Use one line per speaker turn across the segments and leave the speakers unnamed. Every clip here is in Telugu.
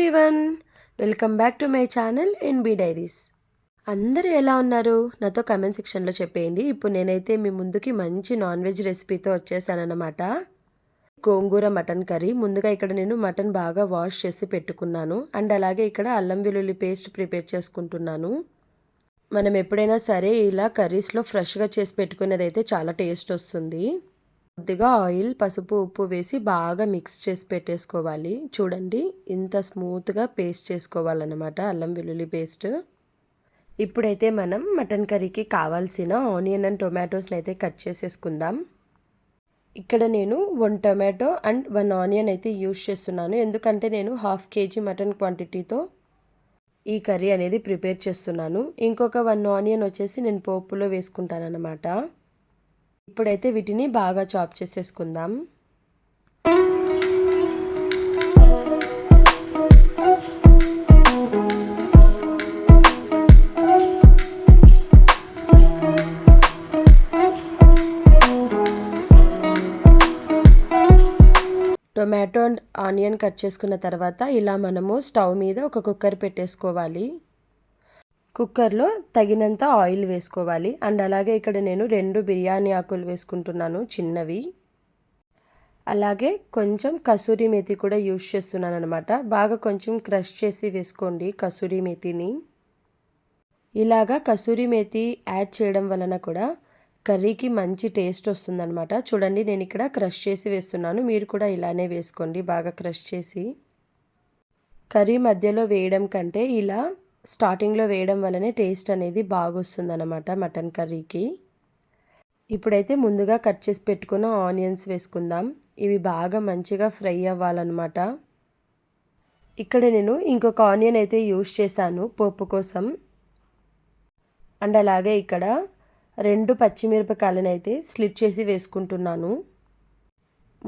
Everyone welcome back to my channel NB diaries. అందరూ ఎలా ఉన్నారు? నాతో కమెంట్ సెక్షన్లో చెప్పేయండి. ఇప్పుడు నేనైతే మీ ముందుకి మంచి నాన్ వెజ్ రెసిపీతో వచ్చేసానన్నమాట. గోంగూర మటన్ కర్రీ. ముందుగా ఇక్కడ నేను మటన్ బాగా వాష్ చేసి పెట్టుకున్నాను. అండ్ అలాగే ఇక్కడ అల్లం వెల్లుల్లి పేస్ట్ ప్రిపేర్ చేసుకుంటున్నాను. మనం ఎప్పుడైనా సరే ఇలా కర్రీస్లో ఫ్రెష్గా చేసి పెట్టుకునేది అయితే చాలా టేస్ట్ వస్తుంది. కొద్దిగా ఆయిల్ పసుపు ఉప్పు వేసి బాగా మిక్స్ చేసి పెట్టేసుకోవాలి. చూడండి ఇంత స్మూత్గా పేస్ట్ చేసుకోవాలన్నమాట అల్లం వెల్లుల్లి పేస్ట్. ఇప్పుడైతే మనం మటన్ కర్రీకి కావాల్సిన ఆనియన్ అండ్ టొమాటోస్ని అయితే కట్ చేసేసుకుందాం. ఇక్కడ నేను one tomato and one onion అయితే యూజ్ చేస్తున్నాను. ఎందుకంటే నేను హాఫ్ కేజీ మటన్ క్వాంటిటీతో ఈ కర్రీ అనేది ప్రిపేర్ చేస్తున్నాను. ఇంకొక వన్ ఆనియన్ వచ్చేసి నేను పోపులో వేసుకుంటాను అన్నమాట ఇప్పుడైతే వీటిని బాగా చాప్ చేసేసుకుందాం. టొమాటో అండ్ ఆనియన్ కట్ చేసుకున్న తర్వాత ఇలా మనము స్టవ్ మీద ఒక కుక్కర్ పెట్టేసుకోవాలి. కుక్కర్లో తగినంత ఆయిల్ వేసుకోవాలి. అండ్ అలాగే ఇక్కడ నేను రెండు బిర్యానీ ఆకులు వేసుకుంటున్నాను చిన్నవి. అలాగే కొంచెం కసూరి మేతి కూడా యూజ్ చేస్తున్నాను అనమాట బాగా కొంచెం క్రష్ చేసి వేసుకోండి కసూరి మేతిని. ఇలాగా కసూరి మేతి యాడ్ చేయడం వలన కూడా కర్రీకి మంచి టేస్ట్ వస్తుందనమాట చూడండి నేను ఇక్కడ క్రష్ చేసి వేస్తున్నాను. మీరు కూడా ఇలానే వేసుకోండి బాగా క్రష్ చేసి. కర్రీ మధ్యలో వేయడం కంటే ఇలా స్టార్టింగ్లో వేయడం వల్లనే టేస్ట్ అనేది బాగొస్తుంది అనమాట మటన్ కర్రీకి. ఇప్పుడైతే ముందుగా కట్ చేసి పెట్టుకున్న ఆనియన్స్ వేసుకుందాం. ఇవి బాగా మంచిగా ఫ్రై అవ్వాలన్నమాట. ఇక్కడ నేను ఇంకొక ఆనియన్ అయితే యూస్ చేశాను పోపు కోసం. అండ్ అలాగే ఇక్కడ రెండు పచ్చిమిరపకాయలను అయితే స్లిట్ చేసి వేసుకుంటున్నాను.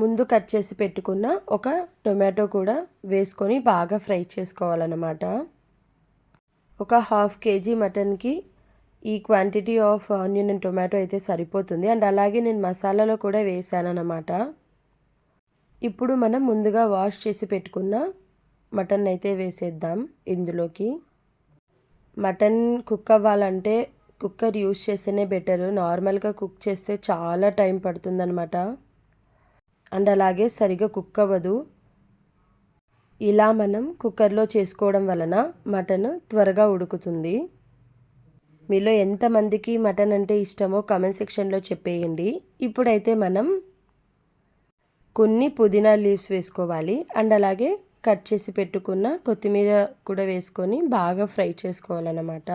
ముందు కట్ చేసి పెట్టుకున్న ఒక టొమాటో కూడా వేసుకొని బాగా ఫ్రై చేసుకోవాలన్నమాట. ఒక హాఫ్ కేజీ మటన్కి ఈ quantity of onion and tomato అయితే సరిపోతుంది. అండ్ అలాగే నేను మసాలాలో కూడా వేసానన్నమాట. ఇప్పుడు మనం ముందుగా వాష్ చేసి పెట్టుకున్న మటన్ అయితే వేసేద్దాం ఇందులోకి. మటన్ కుక్ అవ్వాలంటే కుక్కర్ యూజ్ చేస్తేనే బెటరు. నార్మల్గా కుక్ చేస్తే చాలా టైం పడుతుందనమాట అండ్ అలాగే సరిగా కుక్ అవ్వదు. ఇలా మనం కుక్కర్లో చేసుకోవడం వలన మటన్ త్వరగా ఉడుకుతుంది. మీలో ఎంతమందికి మటన్ అంటే ఇష్టమో కమెంట్ సెక్షన్లో చెప్పేయండి. ఇప్పుడైతే మనం కొన్ని పుదీనా లీవ్స్ వేసుకోవాలి. అండ్ అలాగే కట్ చేసి పెట్టుకున్న కొత్తిమీర కూడా వేసుకొని బాగా ఫ్రై చేసుకోవాలన్నమాట.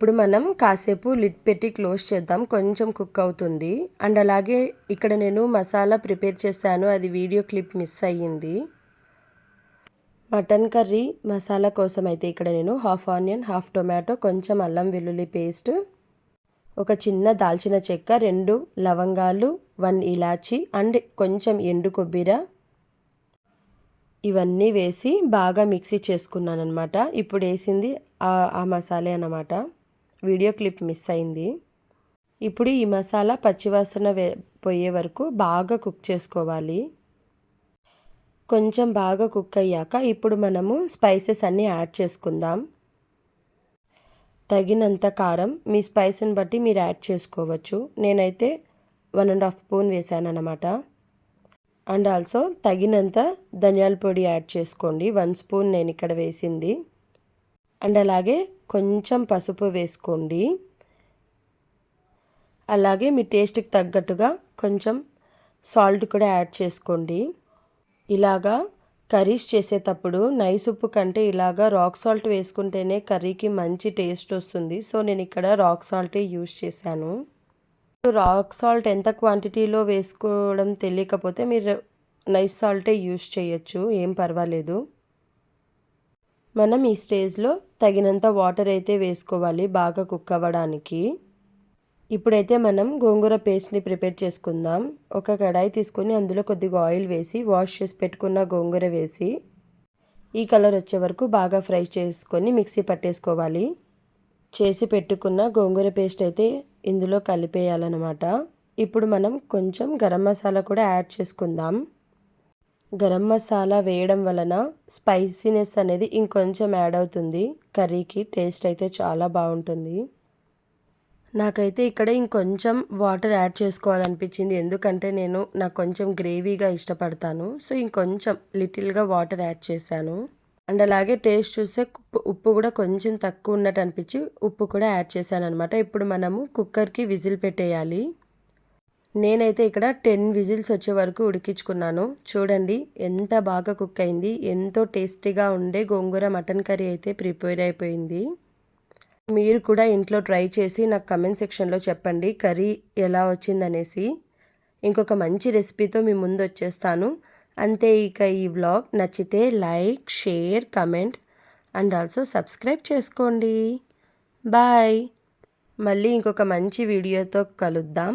ఇప్పుడు మనం కాసేపు లిడ్ పెట్టి క్లోజ్ చేద్దాం. కొంచెం కుక్ అవుతుంది. అండ్ అలాగే ఇక్కడ నేను మసాలా ప్రిపేర్ చేశాను. అది వీడియో క్లిప్ మిస్ అయ్యింది. మటన్ కర్రీ మసాలా కోసం అయితే ఇక్కడ నేను హాఫ్ ఆనియన్ హాఫ్ టొమాటో కొంచెం అల్లం వెల్లుల్లి పేస్ట్ ఒక చిన్న దాల్చిన చెక్క రెండు లవంగాలు వన్ ఇలాచి అండ్ కొంచెం ఎండు కొబ్బరి. ఇవన్నీ వేసి బాగా మిక్సీ చేసుకున్నాను అనమాట ఇప్పుడు వేసింది ఆ మసాలే అన్నమాట. వీడియో క్లిప్ మిస్ అయింది. ఇప్పుడు ఈ మసాలా పచ్చివాసన పోయే వరకు బాగా కుక్ చేసుకోవాలి. కొంచెం బాగా కుక్ అయ్యాక ఇప్పుడు మనము స్పైసెస్ అన్నీ యాడ్ చేసుకుందాం. తగినంత కారం మీ స్పైస్ని బట్టి మీరు యాడ్ చేసుకోవచ్చు. నేనైతే వన్ అండ్ హాఫ్ స్పూన్ వేసాను అనమాట అండ్ ఆల్సో తగినంత ధనియాల పొడి యాడ్ చేసుకోండి. వన్ స్పూన్ నేను ఇక్కడ వేసింది. అండ్ అలాగే కొంచెం పసుపు వేసుకోండి. అలాగే మీ టేస్ట్కి తగ్గట్టుగా కొంచెం సాల్ట్ కూడా యాడ్ చేసుకోండి. ఇలాగా కర్రీస్ చేసేటప్పుడు నైస్ ఉప్పు కంటే ఇలాగా రాక్ సాల్ట్ వేసుకుంటేనే కర్రీకి మంచి టేస్ట్ వస్తుంది. సో నేను ఇక్కడ రాక్ సాల్టే యూజ్ చేశాను. రాక్ సాల్ట్ ఎంత క్వాంటిటీలో వేసుకోవడం తెలియకపోతే మీరు నైస్ సాల్టే యూజ్ చేయొచ్చు. ఏం పర్వాలేదు. మనం ఈ స్టేజ్లో తగినంత వాటర్ అయితే వేసుకోవాలి బాగా కుక్ అవ్వడానికి. ఇప్పుడైతే మనం గోంగూర పేస్ట్ని ప్రిపేర్ చేసుకుందాం. ఒక కడాయి తీసుకొని అందులో కొద్దిగా ఆయిల్ వేసి వాష్ చేసి పెట్టుకున్న గోంగూర వేసి ఈ కలర్ వచ్చే వరకు బాగా ఫ్రై చేసుకొని మిక్సీ పట్టేసుకోవాలి. చేసి పెట్టుకున్న గోంగూర పేస్ట్ అయితే ఇందులో కలిపేయాలన్నమాట. ఇప్పుడు మనం కొంచెం గరం మసాలా కూడా యాడ్ చేసుకుందాం. గరం మసాలా వేయడం వలన స్పైసీనెస్ అనేది ఇంకొంచెం యాడ్ అవుతుంది. కర్రీకి టేస్ట్ అయితే చాలా బాగుంటుంది. నాకైతే ఇక్కడ ఇంకొంచెం వాటర్ యాడ్ చేసుకోవాలనిపించింది. ఎందుకంటే నేను నాకు కొంచెం గ్రేవీగా ఇష్టపడతాను. సో ఇంకొంచెం లిటిల్గా వాటర్ యాడ్ చేశాను. అండ్ అలాగే టేస్ట్ చూస్తే ఉప్పు కూడా కొంచెం తక్కువ ఉన్నట్టు అనిపించి ఉప్పు కూడా యాడ్ చేశాను అనమాట ఇప్పుడు మనము కుక్కర్కి విజిల్ పెట్టేయాలి. నేనైతే ఇక్కడ టెన్ విజిల్స్ వచ్చే వరకు ఉడికించుకున్నాను. చూడండి ఎంత బాగా కుక్ అయింది. ఎంతో టేస్టీగా ఉండే గోంగూర మటన్ కర్రీ అయితే ప్రిపేర్ అయిపోయింది. మీరు కూడా ఇంట్లో ట్రై చేసి నాకు కమెంట్ సెక్షన్లో చెప్పండి కర్రీ ఎలా వచ్చిందనేసి. ఇంకొక మంచి రెసిపీతో మీ ముందు వచ్చేస్తాను. అంతే ఇక ఈ వ్లాగ్ నచ్చితే like share comment and also subscribe చేసుకోండి. బాయ్. మళ్ళీ ఇంకొక మంచి వీడియోతో కలుద్దాం.